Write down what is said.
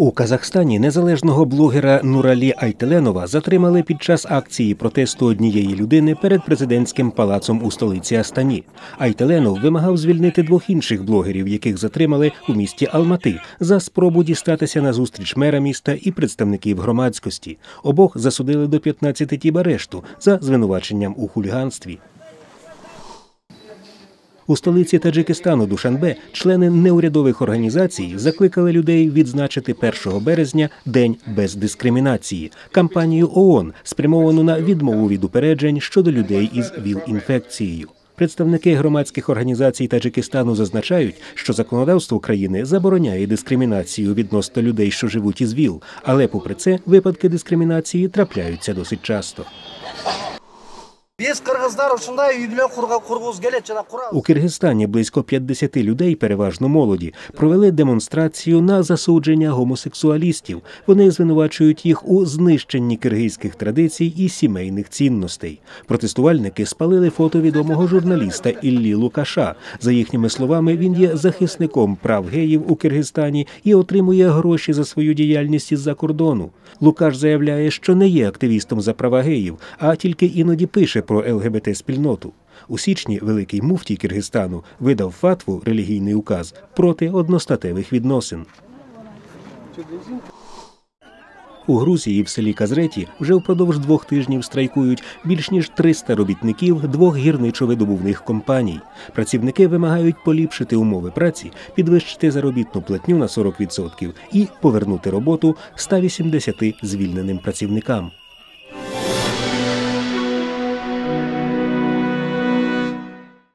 У Казахстані незалежного блогера Нуралі Айтеленова затримали під час акції протесту однієї людини перед президентським палацом у столиці Астані. Айтеленов вимагав звільнити двох інших блогерів, яких затримали у місті Алмати за спробу дістатися на зустріч мера міста і представників громадськості. Обох засудили до 15 тіб арешту за звинуваченням у хуліганстві. У столиці Таджикистану Душанбе члени неурядових організацій закликали людей відзначити 1 березня День без дискримінації, кампанію ООН, спрямовану на відмову від упереджень щодо людей із ВІЛ-інфекцією. Представники громадських організацій Таджикистану зазначають, що законодавство країни забороняє дискримінацію відносно людей, що живуть із ВІЛ, але, попри це, випадки дискримінації трапляються досить часто. Біз қырғыздар ушундай үй бүлө курга- кургубуз келет жана курабыз У Киргизстані близько 50 людей, переважно молоді, провели демонстрацію на засудження гомосексуалістів. Вони звинувачують їх у знищенні киргизьких традицій і сімейних цінностей. Протестувальники спалили фото відомого журналіста Іллі Лукаша. За їхніми словами, він є захисником прав геїв у Киргизстані і отримує гроші за свою діяльність із-за кордону. Лукаш заявляє, що не є активістом за права геїв, а тільки іноді пише про ЛГБТ-спільноту. У січні великий муфтій Киргизстану видав фатву релігійний указ проти одностатевих відносин. У Грузії в селі Казреті вже впродовж двох тижнів страйкують більш ніж 300 робітників двох гірничо-видобувних компаній. Працівники вимагають поліпшити умови праці, підвищити заробітну платню на 40% і повернути роботу 180 звільненим працівникам.